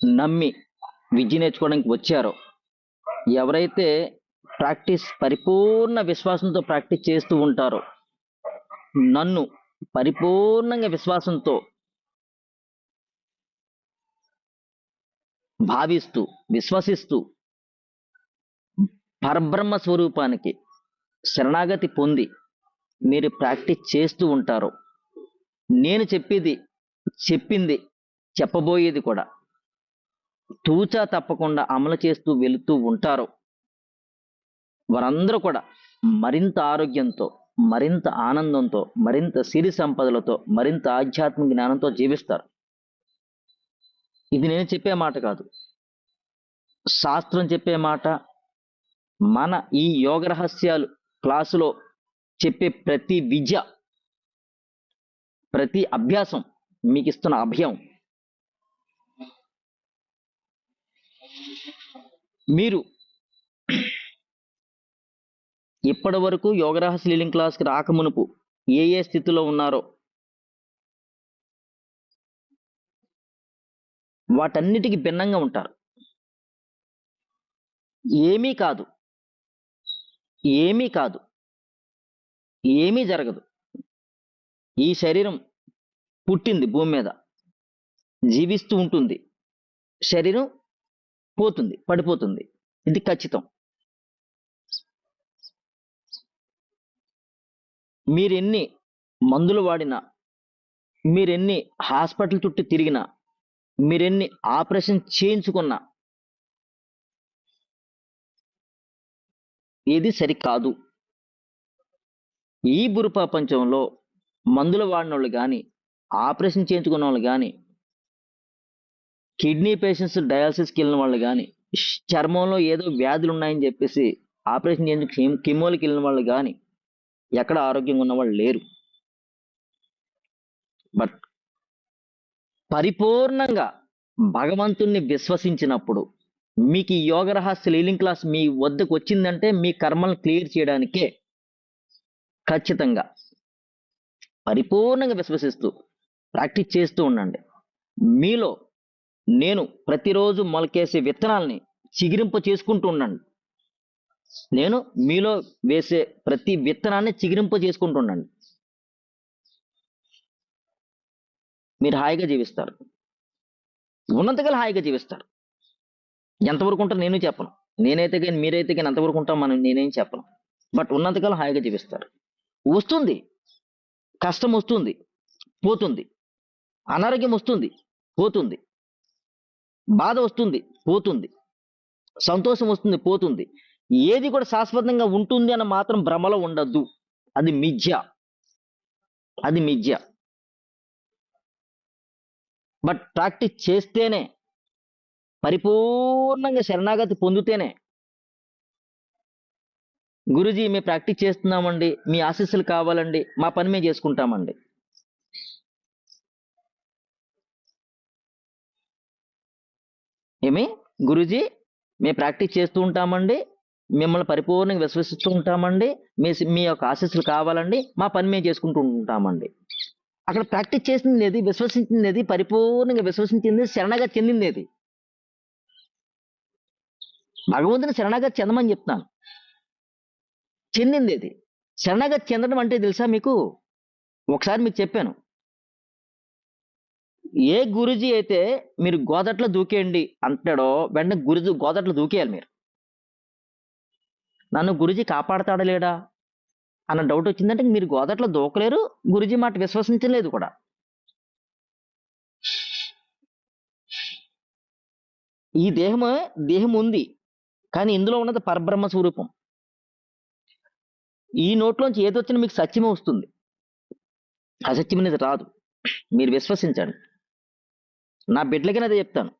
నమ్మి విద్య నేర్చుకోవడానికి వచ్చారో ఎవరైతే ప్రాక్టీస్ పరిపూర్ణ విశ్వాసంతో ప్రాక్టీస్ చేస్తూ ఉంటారో నన్ను పరిపూర్ణంగా విశ్వాసంతో భావిస్తూ విశ్వసిస్తూ పరబ్రహ్మ స్వరూపానికి శరణాగతి పొంది మీరు ప్రాక్టీస్ చేస్తూ ఉంటారో నేను చెప్పేది చెప్పింది చెప్పబోయేది కూడా తూచా తప్పకుండా అమలు చేస్తూ వెళుతూ ఉంటారో. వారందరూ కూడా మరింత ఆరోగ్యంతో మరింత ఆనందంతో మరింత సిరి సంపదలతో మరింత ఆధ్యాత్మిక జ్ఞానంతో జీవిస్తారు. ఇది నేను చెప్పే మాట కాదు. శాస్త్రం చెప్పే మాట మన ఈ యోగ రహస్యాలు క్లాసులో చెప్పే ప్రతి విద్య ప్రతి అభ్యాసం మీకు ఇస్తున్న అభయం. మీరు ఇప్పటి వరకు యోగరహస్య లీలింగ్ క్లాస్కి రాకమునుపు ఏ ఏ స్థితిలో ఉన్నారో వాటన్నిటికి భిన్నంగా ఉంటారు. ఏమీ కాదు. ఏమీ కాదు. ఏమీ జరగదు. ఈ శరీరం పుట్టింది భూమి మీద. జీవిస్తూ ఉంటుంది. శరీరం పోతుంది పడిపోతుంది. ఇది ఖచ్చితం. మీరెన్ని మందులు వాడినా మీరెన్ని హాస్పిటల్ చుట్టూ తిరిగినా మీరెన్ని ఆపరేషన్ చేయించుకున్నా ఏది సరికాదు. ఈ బురు ప్రపంచంలో మందులు వాడిన వాళ్ళు కానీ ఆపరేషన్ చేయించుకున్న వాళ్ళు కానీ కిడ్నీ పేషెంట్స్ డయాలసిస్కి వెళ్ళిన వాళ్ళు కానీ చర్మంలో ఏదో వ్యాధులు ఉన్నాయని చెప్పేసి ఆపరేషన్ చేయించు కిమోలకి వెళ్ళిన వాళ్ళు కానీ ఎక్కడ ఆరోగ్యంగా ఉన్న వాళ్ళు లేరు. బట్ పరిపూర్ణంగా భగవంతుణ్ణి విశ్వసించినప్పుడు మీకు ఈ యోగ రహస్య లీలింగ్ క్లాస్ మీ వద్దకు వచ్చిందంటే మీ కర్మలను క్లియర్ చేయడానికే ఖచ్చితంగా పరిపూర్ణంగా విశ్వసిస్తూ ప్రాక్టీస్ చేస్తూ ఉండండి. మీలో నేను ప్రతిరోజు మొలకేసే విత్తనాల్ని చిగిరింప చేసుకుంటూ ఉండండి. నేను మీలో వేసే ప్రతి విత్తనాన్ని చిగిరింప చేసుకుంటూ ఉండండి. మీరు హాయిగా జీవిస్తారు. ఉన్నంతకాలం హాయిగా జీవిస్తారు. ఎంతవరకు ఉంటారు నేను చెప్పను. నేనైతే కానీ మీరైతే కానీ ఎంతవరకు ఉంటాం మనం నేనేం చెప్పను. బట్ ఉన్నంతకాలం హాయిగా జీవిస్తారు. వస్తుంది. కష్టం వస్తుంది. పోతుంది. అనారోగ్యం వస్తుంది. పోతుంది. బాధ వస్తుంది పోతుంది. సంతోషం వస్తుంది పోతుంది. ఏది కూడా శాశ్వతంగా ఉంటుంది అని మాత్రం భ్రమలో ఉండద్దు. అది మిథ్య. అది మిథ్య. బట్ ప్రాక్టీస్ చేస్తేనే పరిపూర్ణంగా శరణాగతి పొందితేనే గురుజీ మేము ప్రాక్టీస్ చేస్తున్నామండి మీ ఆశీస్సులు కావాలండి మా పని మేము చేసుకుంటామండి. ఏమి? గురుజీ మేము ప్రాక్టీస్ చేస్తూ ఉంటామండి. మిమ్మల్ని పరిపూర్ణంగా విశ్వసిస్తూ ఉంటామండి. మీ మీ యొక్క ఆశీస్సులు కావాలండి. మా పని మేము చేసుకుంటూ ఉంటామండి. అక్కడ ప్రాక్టీస్ చేసింది ఏది విశ్వసించింది ఏది పరిపూర్ణంగా విశ్వసించింది శరణగా చెందింది ఏది భగవంతుని శరణాగతి చెందమని చెప్తాను చెందింది ఏది శరణాగతి చెందడం అంటే తెలుసా మీకు? ఒకసారి మీకు చెప్పాను. ఏ గురుజీ అయితే మీరు గోదట్లో దూకేయండి అంటాడో వెంటనే గురుజీ గోదట్లో దూకేయాలి మీరు. నన్ను గురుజీ కాపాడతాడా లేడా? అన్న డౌట్ వచ్చిందంటే మీరు గోదట్లో దూకలేరు గురుజీ మాట విశ్వసించలేదు కూడా. ఈ దేహమే దేహం ఉంది కానీ ఇందులో ఉన్నది పరబ్రహ్మ స్వరూపం. ఈ నోట్లోంచి ఏదొచ్చినా మీకు సత్యమే వస్తుంది. అసత్యం అనేది రాదు. మీరు విశ్వసించండి. నా బిడ్డలకినది చెప్తాను.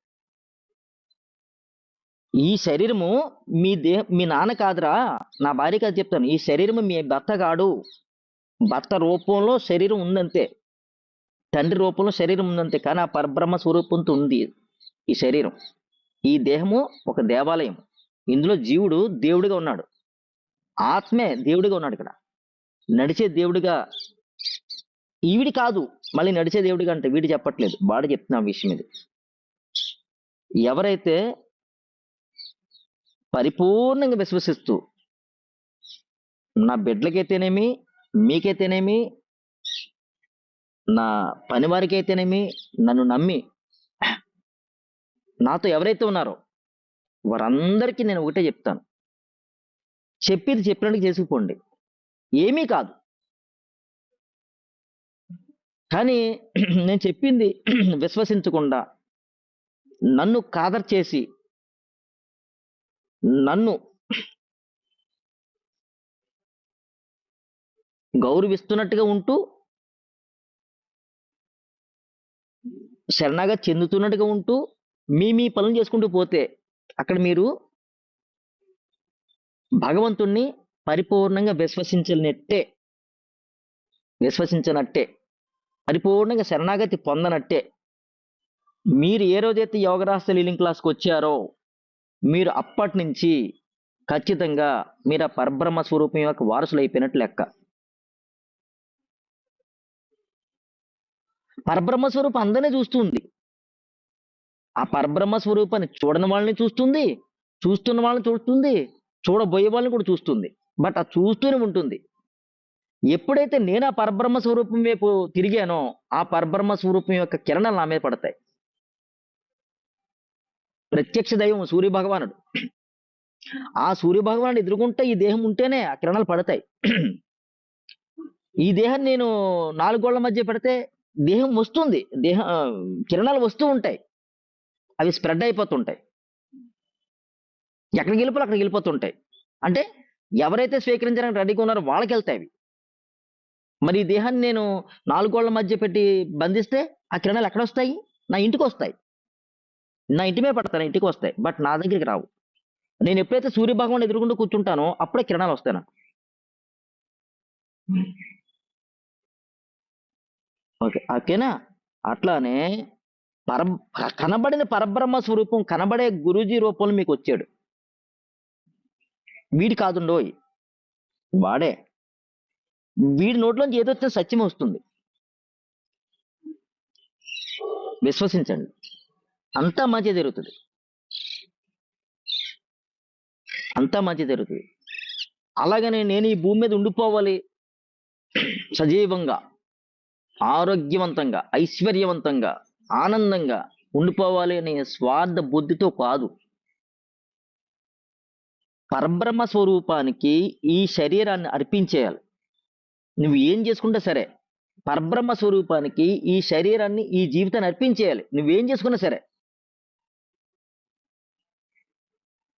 ఈ శరీరము మీ దేహ మీ నాన్న కాదురా నా భార్యకి అది చెప్తాను. ఈ శరీరము మీ భర్త కాడు. భర్త రూపంలో శరీరం ఉందంతే. తండ్రి రూపంలో శరీరం ఉందంతే. కానీ ఆ పరబ్రహ్మ స్వరూపంతో ఉంది ఈ శరీరం. ఈ దేహము ఒక దేవాలయం ఇందులో జీవుడు దేవుడిగా ఉన్నాడు. ఆత్మే దేవుడిగా ఉన్నాడు ఇక్కడ. నడిచే దేవుడిగా ఈవిడి కాదు మళ్ళీ నడిచే దేవుడిగా అంటే వీడి చెప్పట్లేదు. వాడు చెప్తున్నా విషయం ఇది. ఎవరైతే పరిపూర్ణంగా విశ్వసిస్తూ నా బిడ్డలకైతేనేమి మీకైతేనేమి నా పని వారికైతేనేమి నన్ను నమ్మి నాతో ఎవరైతే ఉన్నారో వారందరికీ నేను ఒకటే చెప్తాను. చెప్పేది చెప్పినట్టు చేసుకుపోండి. ఏమీ కాదు. కానీ నేను చెప్పింది విశ్వసించకుండా నన్ను కాదర్ చేసి నన్ను గౌరవిస్తున్నట్టుగా ఉంటూ శరణాగా చెందుతున్నట్టుగా ఉంటూ మీ మీ పనులు చేసుకుంటూ పోతే అక్కడ మీరు భగవంతుణ్ణి పరిపూర్ణంగా విశ్వసించినట్టే విశ్వసించినట్టే. పరిపూర్ణంగా శరణాగతి పొందనట్టే. మీరు ఏ రోజైతే యోగరాస్త లీలింగ్ క్లాస్కి వచ్చారో మీరు అప్పటి నుంచి ఖచ్చితంగా మీరు ఆ పరబ్రహ్మ స్వరూపం యొక్క వారసులు అయిపోయినట్టు లెక్క. పరబ్రహ్మ స్వరూపం అందరినీ చూస్తుంది. ఆ పరబ్రహ్మ స్వరూపాన్ని చూడని వాళ్ళని చూస్తుంది చూస్తున్న వాళ్ళని చూస్తుంది చూడబోయే వాళ్ళని కూడా చూస్తుంది. బట్ ఆ చూస్తూనే ఉంటుంది. ఎప్పుడైతే నేను ఆ పరబ్రహ్మ స్వరూపం వైపు తిరిగానో ఆ పరబ్రహ్మ స్వరూపం యొక్క కిరణాలు నా మీద పడతాయి. ప్రత్యక్ష దైవం సూర్య భగవానుడు ఆ సూర్య భగవానుడు ఎదుర్కొంటే ఈ దేహం ఉంటేనే ఆ కిరణాలు పడతాయి. ఈ దేహం నేను నాలుగోళ్ళ మధ్య పెడితే దేహం వస్తుంది. దేహ కిరణాలు వస్తూ ఉంటాయి. అవి స్ప్రెడ్ అయిపోతుంటాయి. ఎక్కడికి వెళ్ళిపోవాలి అక్కడికి వెళ్ళిపోతుంటాయి. అంటే ఎవరైతే స్వీకరించడానికి రెడీగా ఉన్నారో వాళ్ళకి వెళ్తాయి అవి. మరి ఈ దేహాన్ని నేను నాలుగోళ్ళ మధ్య పెట్టి బంధిస్తే ఆ కిరణాలు ఎక్కడ వస్తాయి నా ఇంటికి వస్తాయి నా ఇంటి మీద పడతాను ఇంటికి వస్తాయి బట్ నా దగ్గరికి రావు. నేను ఎప్పుడైతే సూర్య భగవాన్ ఎదురుకుంటూ కూర్చుంటానో అప్పుడే కిరణాలు వస్తాయి నాకు. ఓకే ఓకేనా? అట్లానే పర కనబడిన పరబ్రహ్మ స్వరూపం కనబడే గురూజీ రూపంలో మీకు వచ్చాడు. వీడి కాదుండోయ్. వాడే. వీడి నోట్లోంచి ఏదో వచ్చిన సత్యం వస్తుంది. విశ్వసించండి. అంతా మంచి జరుగుతుంది. అంతా మంచి జరుగుతుంది. అలాగనే నేను ఈ భూమి మీద ఉండిపోవాలి. సజీవంగా ఆరోగ్యవంతంగా ఐశ్వర్యవంతంగా ఆనందంగా ఉండిపోవాలి అనే స్వార్థ బుద్ధితో కాదు. పరబ్రహ్మ స్వరూపానికి ఈ శరీరాన్ని అర్పించేయాలి. నువ్వు ఏం చేసుకుంటే సరే పరబ్రహ్మ స్వరూపానికి ఈ శరీరాన్ని ఈ జీవితాన్ని అర్పించేయాలి. నువ్వేం చేసుకున్నా సరే.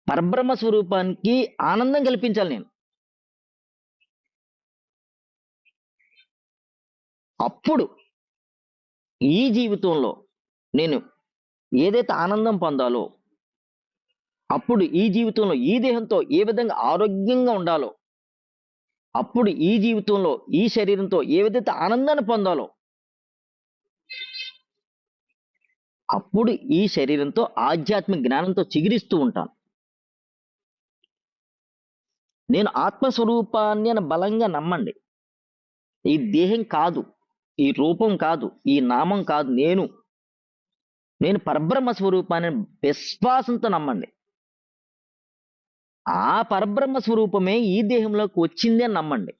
పరబ్రహ్మ స్వరూపానికి ఆనందం కల్పించాలి నేను. అప్పుడు ఈ జీవితంలో నేను ఏదైతే ఆనందం పొందాలో అప్పుడు ఈ జీవితంలో ఈ దేహంతో ఏ విధంగా ఆరోగ్యంగా ఉండాలో అప్పుడు ఈ జీవితంలో ఈ శరీరంతో ఏ విధంగా ఆనందాన్ని పొందాలో? అప్పుడు ఈ శరీరంతో ఆధ్యాత్మిక జ్ఞానంతో చిగిరిస్తూ ఉంటాను. నేను ఆత్మస్వరూపాన్ని అని బలంగా నమ్మండి. ఈ దేహం కాదు ఈ రూపం కాదు ఈ నామం కాదు నేను. నేను పరబ్రహ్మ స్వరూపాన్ని విశ్వాసంతో నమ్మండి. ఆ పరబ్రహ్మ స్వరూపమే ఈ దేహంలోకి వచ్చింది అని నమ్మండి.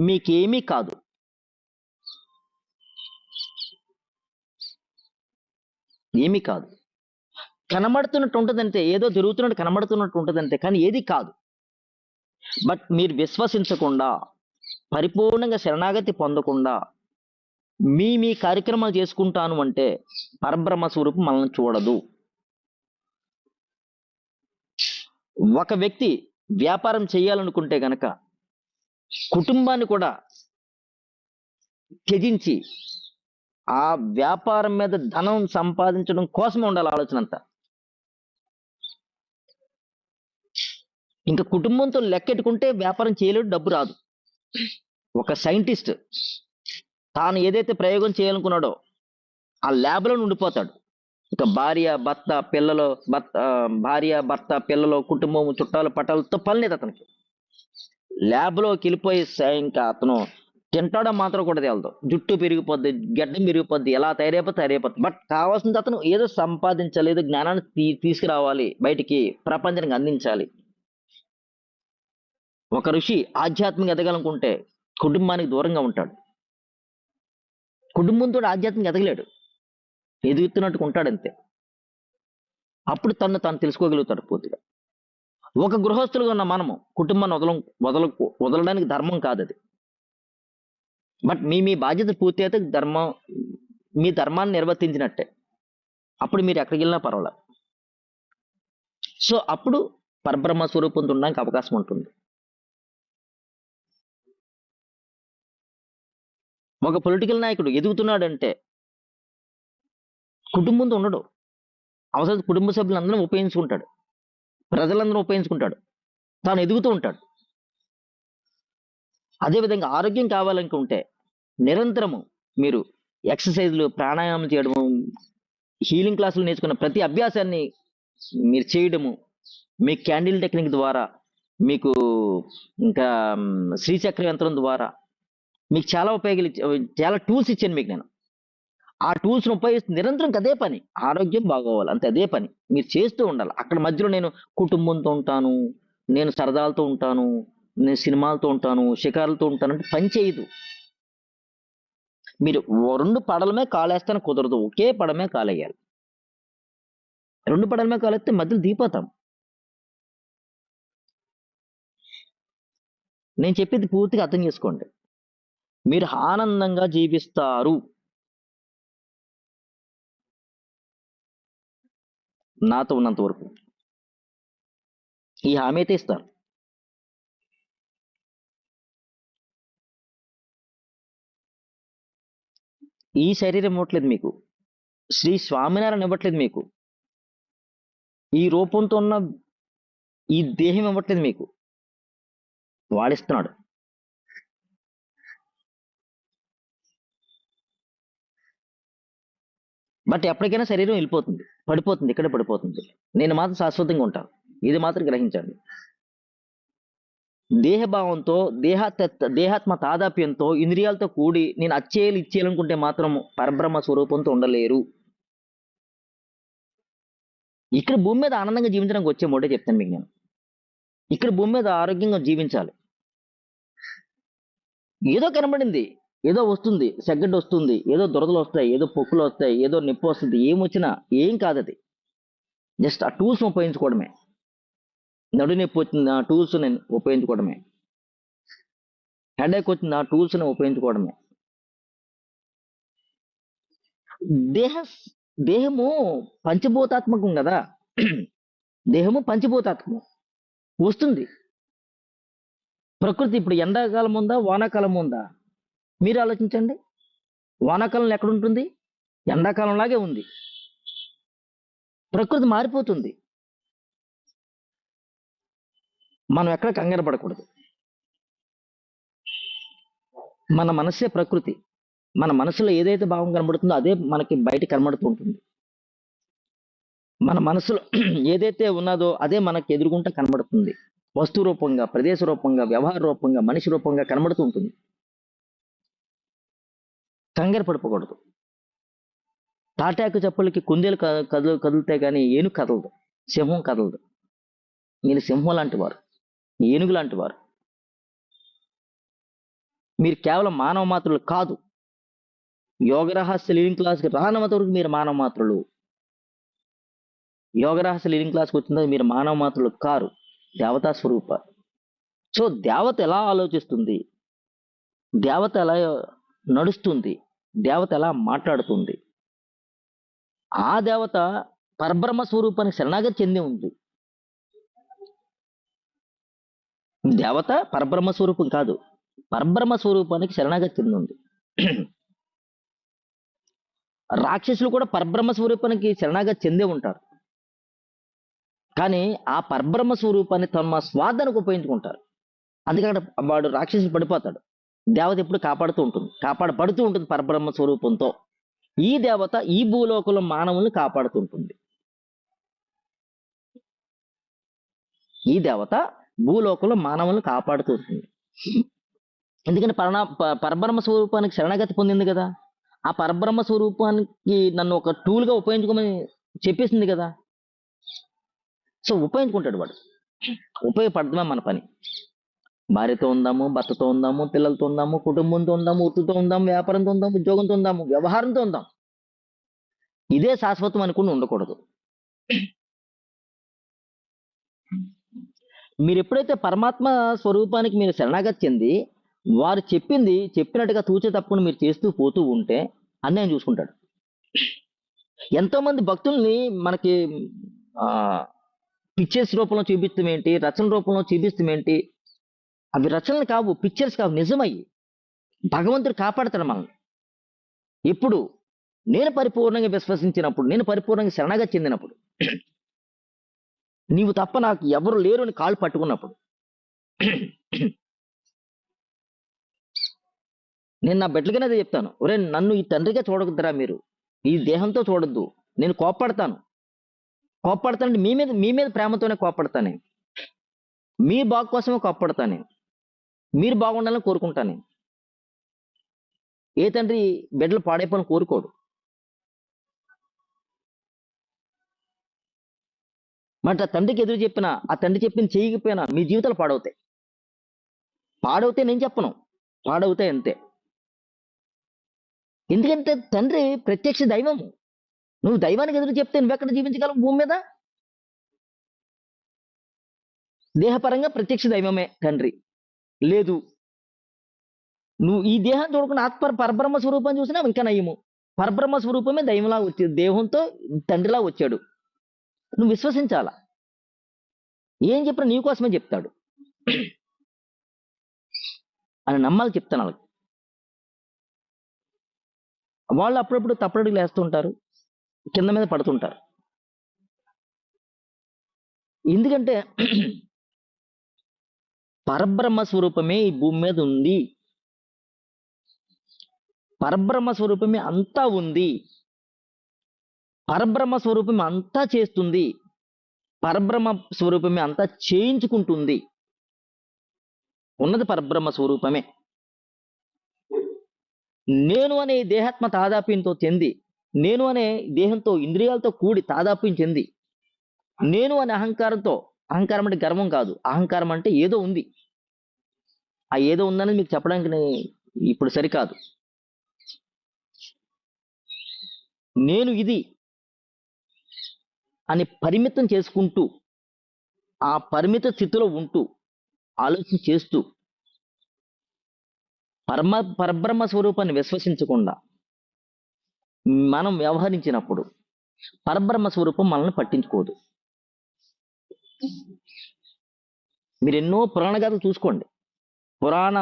మీకేమీ కాదు. ఏమీ కాదు. కనబడుతున్నట్టు ఉంటుందంటే ఏదో జరుగుతున్నట్టు కనబడుతున్నట్టు ఉంటుందంటే కానీ ఏది కాదు. బట్ మీరు విశ్వసించకుండా పరిపూర్ణంగా శరణాగతి పొందకుండా మీ మీ కార్యక్రమాలు చేసుకుంటాను అంటే పరబ్రహ్మ స్వరూపం మనల్ని చూడదు. ఒక వ్యక్తి వ్యాపారం చేయాలనుకుంటే గనక కుటుంబాన్ని కూడా త్యజించి ఆ వ్యాపారం మీద ధనం సంపాదించడం కోసమే ఉండాలి ఆలోచన అంతా ఇంకా కుటుంబంతో లెక్కెట్టుకుంటే వ్యాపారం చేయలేడు డబ్బు రాదు. ఒక సైంటిస్ట్ తాను ఏదైతే ప్రయోగం చేయాలనుకున్నాడో ఆ ల్యాబ్లో ఉండిపోతాడు ఇక భార్య భర్త పిల్లలు భర్త భార్య భర్త పిల్లలు కుటుంబం చుట్టాలు పట్టాలతో పని లేదు అతనికి. ల్యాబ్లోకి వెళ్ళిపోయి సాయంక ఇంకా అతను తింటాడో మాత్రం కూడా తేలదు. జుట్టు పెరిగిపోద్ది గడ్డం పెరిగిపోద్ది ఎలా తయారైపోతే తయారైపోద్ది. బట్ కావాల్సింది అతను ఏదో సంపాదించాలి ఏదో జ్ఞానాన్ని తీ- తీసుకురావాలి బయటికి ప్రపంచానికి అందించాలి. ఒక ఋషి ఆధ్యాత్మిక ఎదగాలనుకుంటే కుటుంబానికి దూరంగా ఉంటాడు. కుటుంబంతో ఆధ్యాత్మిక ఎదగలేడు. ఎదుగుతున్నట్టుగా ఉంటాడు అంతే అప్పుడు తను తాను తెలుసుకోగలుగుతాడు పూర్తిగా. ఒక గృహస్థులుగా ఉన్న మనము కుటుంబాన్ని వదల వదల వదలడానికి ధర్మం కాదు అది బట్ మీ మీ బాధ్యత పూర్తి అయితే ధర్మం మీ ధర్మాన్ని నిర్వర్తించినట్టే. అప్పుడు మీరు ఎక్కడికి వెళ్ళినా పర్వాలేదు. సో అప్పుడు పరబ్రహ్మ స్వరూపంతో ఉండడానికి అవకాశం ఉంటుంది. ఒక పొలిటికల్ నాయకుడు ఎదుగుతున్నాడంటే కుటుంబంతో ఉండడు. అవసరం కుటుంబ సభ్యులందరూ ఉపయోగించుకుంటాడు. ప్రజలందరూ ఉపయోగించుకుంటాడు. తాను ఎదుగుతూ ఉంటాడు. అదేవిధంగా ఆరోగ్యం కావాలనుకుంటే నిరంతరము మీరు ఎక్సర్సైజ్లు ప్రాణాయామం చేయడము హీలింగ్ క్లాసులు నేర్చుకున్న ప్రతి అభ్యాసాన్ని మీరు చేయడము మీ క్యాండిల్ టెక్నిక్ ద్వారా మీకు ఇంకా శ్రీచక్ర యంత్రం ద్వారా మీకు చాలా ఉపయోగాలు చాలా టూల్స్ ఇచ్చాను మీకు నేను. ఆ టూల్స్ను ఉపయోగిస్తుంది నిరంతరం అదే పని. ఆరోగ్యం బాగోవాలి. అంతే అదే పని. మీరు చేస్తూ ఉండాలి. అక్కడ మధ్యలో నేను కుటుంబంతో ఉంటాను నేను సరదాలతో ఉంటాను నేను సినిమాలతో ఉంటాను షికారులతో ఉంటాను అంటే పని చేయదు. మీరు ఓ రెండు పడలమే కాలేస్తాను కుదరదు. ఒకే పడమే కాలేయాలి. రెండు పడలమే కాలేస్తే మధ్యలో దిగిపోతాం. నేను చెప్పేది పూర్తిగా అర్థం చేసుకోండి. మీరు ఆనందంగా జీవిస్తారు. నాతో ఉన్నంత వరకు. ఈ హామీ అయితే ఇస్తారు. ఈ శరీరం ఇవ్వట్లేదు మీకు. శ్రీ స్వామినారాయణ ఇవ్వట్లేదు మీకు. ఈ రూపంతో ఉన్న ఈ దేహం ఇవ్వట్లేదు మీకు. వాడిస్తున్నాడు. బట్ ఎప్పటికైనా శరీరం వెళ్ళిపోతుంది. పడిపోతుంది ఇక్కడే పడిపోతుంది. నేను మాత్రం శాశ్వతంగా ఉంటాను ఇది మాత్రం గ్రహించండి. దేహభావంతో దేహ దేహాత్మ తాదాప్యంతో ఇంద్రియాలతో కూడి నేను అచ్చేయాలి ఇచ్చేయాలనుకుంటే మాత్రం పరబ్రహ్మ స్వరూపంతో ఉండలేరు. ఇక్కడ భూమి మీద ఆనందంగా జీవించడానికి వచ్చే మూడే చెప్తాను మీకు నేను. ఇక్కడ భూమి మీద ఆరోగ్యంగా జీవించాలి. ఏదో కనబడింది. ఏదో వస్తుంది సెగ్గడ్డ వస్తుంది ఏదో దురదలు వస్తాయి ఏదో పొక్కులు వస్తాయి ఏదో నొప్పి వస్తుంది ఏమొచ్చినా ఏం కాదు అది జస్ట్ ఆ టూల్స్ ఉపయోగించుకోవడమే. నడు నొప్పి వచ్చింది ఆ టూల్స్ నేను ఉపయోగించుకోవడమే. హెడేక్ వచ్చింది ఆ టూల్స్ని ఉపయోగించుకోవడమే. దేహ దేహము పంచభూతాత్మకం కదా. దేహము పంచభూతాత్మకం. వస్తుంది. ప్రకృతి ఇప్పుడు ఎండాకాలం ఉందా వానాకాలం ఉందా? మీరు ఆలోచించండి. వానాకాలంలో ఎక్కడ ఉంటుంది ఎండాకాలంలాగే ఉంది. ప్రకృతి మారిపోతుంది. మనం ఎక్కడ కంగారు పడకూడదు. మన మనస్సే ప్రకృతి. మన మనసులో ఏదైతే భావం కనబడుతుందో అదే మనకి బయట కనబడుతూ ఉంటుంది. మన మనసులో ఏదైతే ఉన్నదో అదే మనకి ఎదురుగుంటా కనబడుతుంది. వస్తు రూపంగా ప్రదేశ రూపంగా వ్యవహార రూపంగా మనిషి రూపంగా కనబడుతూ ఉంటుంది. కంగారు పడిపోకూడదు. తాటాకు చెప్పులకి కుందేలు క- కదులుతాయి కానీ ఏనుగు కదలదు. సింహం కదలదు. మీరు సింహం లాంటి వారు ఏనుగు లాంటి వారు. మీరు కేవలం మానవ మాత్రులు కాదు. యోగ రహస్య లీడింగ్ క్లాస్కి రానంత వరకు మీరు మానవ మాత్రులు. యోగ రహస్య లీడింగ్ క్లాస్కి వచ్చిందో మీరు మానవ మాత్రులు కారు. దేవతా స్వరూప. సో దేవత ఎలా ఆలోచిస్తుంది? దేవత ఎలా నడుస్తుంది? దేవత ఎలా మాట్లాడుతుంది? ఆ దేవత పరబ్రహ్మ స్వరూపానికి శరణాగతి చెంది ఉంది. దేవత పరబ్రహ్మ స్వరూపం కాదు. పరబ్రహ్మ స్వరూపానికి శరణాగతి చెంది ఉంది. రాక్షసులు కూడా పరబ్రహ్మ స్వరూపానికి శరణాగతి చెందే ఉంటారు. కానీ ఆ పరబ్రహ్మ స్వరూపాన్ని తమ స్వార్థానికి ఉపయోగించుకుంటారు. అందుకని వాడు రాక్షసులు పడిపోతాడు. దేవత ఎప్పుడు కాపాడుతూ ఉంటుంది. కాపాడబడుతూ ఉంటుంది పరబ్రహ్మ స్వరూపంతో. ఈ దేవత ఈ భూలోకంలో మానవుల్ని కాపాడుతుంటుంది ఈ దేవత భూలోకంలో మానవులను కాపాడుతూ ఉంటుంది. ఎందుకంటే పరణ ప- పరబ్రహ్మ స్వరూపానికి శరణాగతి పొందింది కదా. ఆ పరబ్రహ్మ స్వరూపానికి నన్ను ఒక టూల్గా ఉపయోగించుకోమని చెప్పేసింది కదా. సో ఉపయోగించుకుంటాడు వాడు. ఉపయోగపడదమే మన పని? భార్యతో ఉందాము భర్తతో ఉందాము పిల్లలతో ఉందాము కుటుంబంతో ఉందాము వృత్తితో ఉందాము వ్యాపారంతో ఉందాము ఉద్యోగంతో ఉందాము వ్యవహారంతో ఉందాం ఇదే శాశ్వతం అనుకుని ఉండకూడదు. మీరు ఎప్పుడైతే పరమాత్మ స్వరూపానికి మీరు శరణాగతి చెంది వారు చెప్పింది చెప్పినట్టుగా తూచే తప్పకుండా మీరు చేస్తూ పోతూ ఉంటే అన్నయ్య చూసుకుంటాడు. ఎంతో మంది భక్తుల్ని మనకి పిక్చర్స్ రూపంలో చూపించడం ఏంటి రచన రూపంలో చూపించడం ఏంటి అవి రచనలు కావు పిక్చర్స్ కావు నిజమయ్యి. భగవంతుడు కాపాడతాడు మనల్ని. ఇప్పుడు నేను పరిపూర్ణంగా విశ్వసించినప్పుడు నేను పరిపూర్ణంగా శరణగా చెందినప్పుడు నీవు తప్ప నాకు ఎవరు లేరు అని కాళ్ళు పట్టుకున్నప్పుడు నేను నా బిడ్డలకనే చెప్తాను. ఒరే నన్ను ఈ తండ్రిగా చూడకుద్దరా మీరు. ఈ దేహంతో చూడొద్దు. నేను కోప్పడతాను. కోప్పడతానంటే మీ మీద మీ మీద ప్రేమతోనే కోప్పడతాను నేను. మీ బాగు కోసమే కోప్పడతాను నేను. మీరు బాగుండాలని కోరుకుంటాను నేను. ఏ తండ్రి బిడ్డలు పాడైపోని కోరుకోడు. మరి ఆ తండ్రికి ఎదురు చెప్పినా ఆ తండ్రి చెప్పింది చేయకపోయినా మీ జీవితాలు పాడవుతాయి. పాడవుతే నేను చెప్పను. పాడవుతాయి అంతే. ఎందుకంటే తండ్రి ప్రత్యక్ష దైవము. నువ్వు దైవానికి ఎదురు చెప్తే నువ్వెక్కడ జీవించగలవు? భూమి మీద? దేహపరంగా ప్రత్యక్ష దైవమే తండ్రి. లేదు. నువ్వు ఈ దేహం చూడకుండా ఆత్మ పరబ్రహ్మ స్వరూపం చూసినా ఇంకా నయము. పరబ్రహ్మ స్వరూపమే దైవంలా వచ్చి దేహంతో తండ్రిలా వచ్చాడు. నువ్వు విశ్వసించాలా? ఏం చెప్పినా నీ కోసమే చెప్తాడు. అని నమ్మాలి చెప్తాను వాళ్ళకి. వాళ్ళు అప్పుడప్పుడు తప్పడుగులు వేస్తుంటారు కింద మీద పడుతుంటారు ఎందుకంటే పరబ్రహ్మ స్వరూపమే ఈ భూమి మీద ఉంది. పరబ్రహ్మ స్వరూపమే అంతా ఉంది. పరబ్రహ్మ స్వరూపం అంతా చేస్తుంది. పరబ్రహ్మ స్వరూపమే అంతా చేయించుకుంటుంది. ఉన్నది పరబ్రహ్మ స్వరూపమే. నేను అనే దేహాత్మ తాదాప్యంతో చెంది నేను అనే దేహంతో ఇంద్రియాలతో కూడి తాదాప్యం చెంది నేను అనే అహంకారంతో అహంకారం అంటే గర్వం కాదు. అహంకారం అంటే ఏదో ఉంది. ఆ ఏదో ఉందని మీకు చెప్పడానికి ఇప్పుడు సరికాదు. నేను ఇది అని పరిమితం చేసుకుంటూ ఆ పరిమిత స్థితిలో ఉంటూ ఆలోచన చేస్తూ పరమ పరబ్రహ్మ స్వరూపాన్ని విశ్వసించకుండా మనం వ్యవహరించినప్పుడు పరబ్రహ్మ స్వరూపం మనల్ని పట్టించుకోదు. మీరు ఎన్నో పురాణగాథలు చూసుకోండి. పురాణ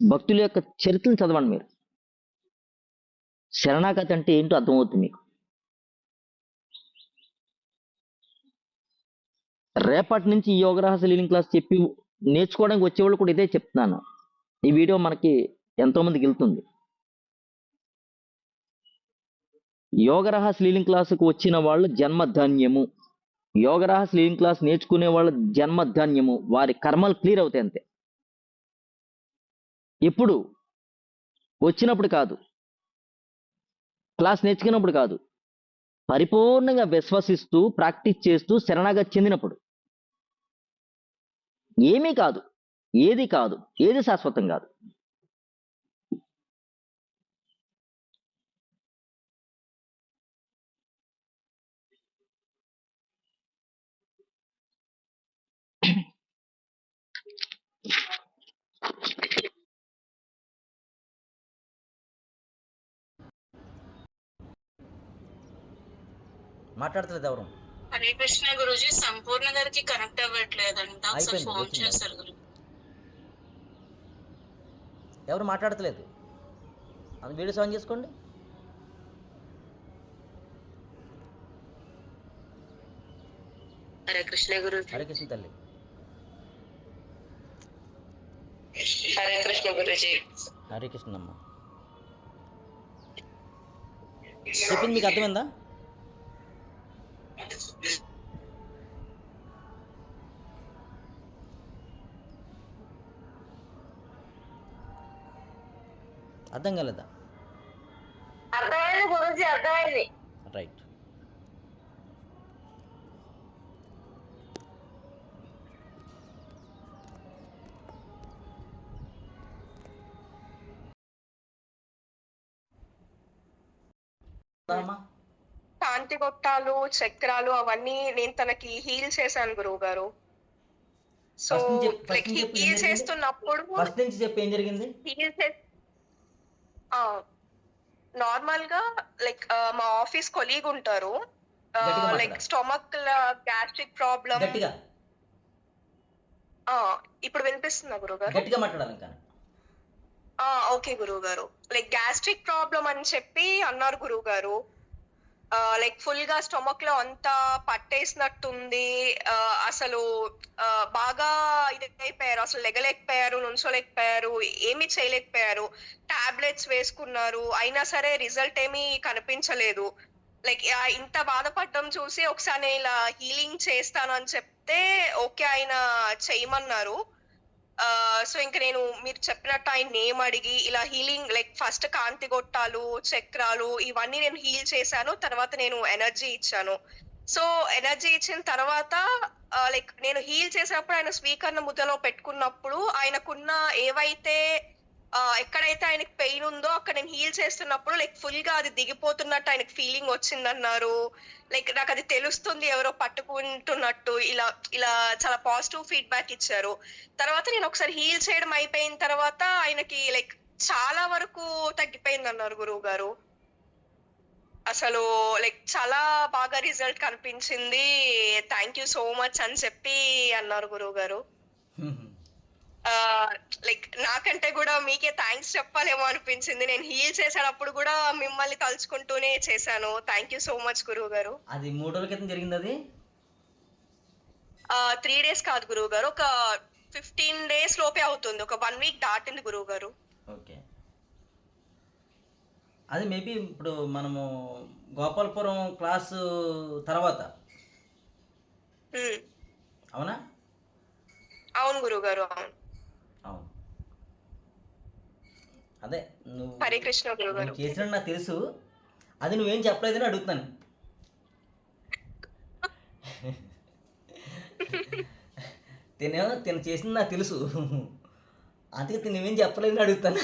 భక్తుల యొక్క చరిత్రను చదవండి మీరు. శరణాగతి అంటే ఏంటో అర్థమవుతుంది మీకు. రేపటి నుంచి ఈ యోగరహస్య లీలింగ్ క్లాస్ చెప్పి నేర్చుకోవడానికి వచ్చేవాళ్ళు కూడా ఇదే చెప్తున్నాను. ఈ వీడియో మనకి ఎంతోమందికి వెళ్తుంది. యోగరహస్ లీలింగ్ క్లాసుకు వచ్చిన వాళ్ళు జన్మధాన్యము యోగరహస్ లీలింగ్ క్లాస్ నేర్చుకునే వాళ్ళ జన్మధాన్యము వారి కర్మలు క్లియర్ అవుతాయి అంతే. ఎప్పుడు? వచ్చినప్పుడు కాదు. క్లాస్ నేర్చుకున్నప్పుడు కాదు. పరిపూర్ణంగా విశ్వసిస్తూ ప్రాక్టీస్ చేస్తూ శరణాగతి చెందినప్పుడు. ఏమీ కాదు. ఏది కాదు. ఏది శాశ్వతం కాదు. మాట్లాడతలేదు ఎవరు? హరే కృష్ణ గురుజీ సంపూర్ణ గారికి కనెక్ట్ అవ్వట్లేదంట. ఒకసారి అయిపోయింది, ఫోన్. చేశారు గురు. ఎవరు మాట్లాడతలేదు? అది వీడియో సాంగ్ చేసుకోండి. హరే కృష్ణ గురుజీ. హరే కృష్ణ తల్లి. హరే కృష్ణ గురుజీ. హరే కృష్ణ అమ్మ చెప్పింది మీకు అర్థమైందా? అర్థం కాలేదా అర్థమైంది గురుజీ అర్థమైంది రైట్ అమ్మా కాంతి గొట్టాలు చక్రాలు అవన్నీ నేను తనకి హీల్ చేశాను గురువు గారు సో లైక్ హీల్? చేస్తున్నప్పుడు ఫస్ట్ నుంచి చెప్పి ఏం జరిగింది? హీల్ చే నార్మల్గా లైక్ మా ఆఫీస్ కొలీగ్ ఉంటారు. లైక్. స్టొమక్ గ్యాస్ట్రిక్ ప్రాబ్లం ఇప్పుడు వినిపిస్తుందా గురువు గారు గట్టిగా మాట్లాడాలి ఇంకా. ఓకే గురువు గారు లైక్ గ్యాస్ట్రిక్ ప్రాబ్లం అని చెప్పి అన్నారు గురువు గారు లైక్ ఫుల్గా స్టొమక్లో అంతా పట్టేసినట్టుంది. అసలు బాగా ఇది అయిపోయారు అసలు లెగలేకపోయారు నుంచోలేకపోయారు ఏమి చేయలేకపోయారు. టాబ్లెట్స్ వేసుకున్నారు. అయినా సరే రిజల్ట్ ఏమీ కనిపించలేదు. లైక్ ఇంత బాధపడడం చూసి ఒకసారి ఇలా హీలింగ్ చేస్తాను అని చెప్తే ఓకే ఆయన చేయమన్నారు. సో ఇంకా నేను మీరు చెప్పినట్టు ఆయన నేమ్ అడిగి ఇలా హీలింగ్ లైక్ ఫస్ట్ కాంతి గొట్టాలు చక్రాలు ఇవన్నీ నేను హీల్ చేశాను తర్వాత నేను ఎనర్జీ ఇచ్చాను. సో ఎనర్జీ ఇచ్చిన తర్వాత లైక్ నేను హీల్ చేసినప్పుడు ఆయన స్వీకరణ ముద్దలో పెట్టుకున్నప్పుడు ఆయనకున్న ఏవైతే ఎక్కడైతే ఆయనకి పెయిన్ ఉందో అక్కడ నేను హీల్ చేస్తున్నప్పుడు లైక్ ఫుల్గా అది దిగిపోతున్నట్టు ఆయనకి ఫీలింగ్ వచ్చిందన్నారు. లైక్ నాకు అది తెలుస్తుంది ఎవరో పట్టుకుంటున్నట్టు ఇలా ఇలా చాలా పాజిటివ్ ఫీడ్బ్యాక్ ఇచ్చారు. తర్వాత నేను ఒకసారి హీల్ చేయడం అయిపోయిన తర్వాత ఆయనకి లైక్ చాలా వరకు తగ్గిపోయింది అన్నారు గురువు గారు అసలు లైక్ చాలా బాగా రిజల్ట్ కనిపించింది. థ్యాంక్ యూ సో మచ్ అని చెప్పి అన్నారు గురువు గారు కూడా మీకే థ్యాంక్స్ చెప్పాలేమో అనిపించింది. నేను హీల్ చేసేటప్పుడు కూడా మిమ్మల్ని తలుచుకుంటూనే చేశాను. థ్యాంక్ యూ సో మచ్ గురువు గారు. అది మూడు రోజుల క్రితం జరిగింది అది? త్రీ డేస్ కాదు గురువు గారు. ఒక ఫిఫ్టీన్ డేస్ లోపే అవుతుంది. ఒక వన్ వీక్ దాటింది గురువు గారు. ఓకే. అది మేబీ ఇప్పుడు మనము గోపాలపురం క్లాసు తర్వాత? అవునా? అవును గురువు గారు అవును అవును. అదే నువ్వు హరే కృష్ణ గురువు గారు. నువ్వు చేసినట్టు నాకు తెలుసు. అది నువ్వేం చెప్పలేదని అడుగుతున్నాను. తినేమో తిన చేసింది నాకు తెలుసు. అందుకే తిను నువ్వేం చెప్పలేదని అడుగుతాను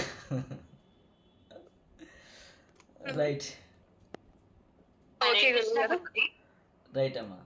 రైట్ రైట్ అమ్మా.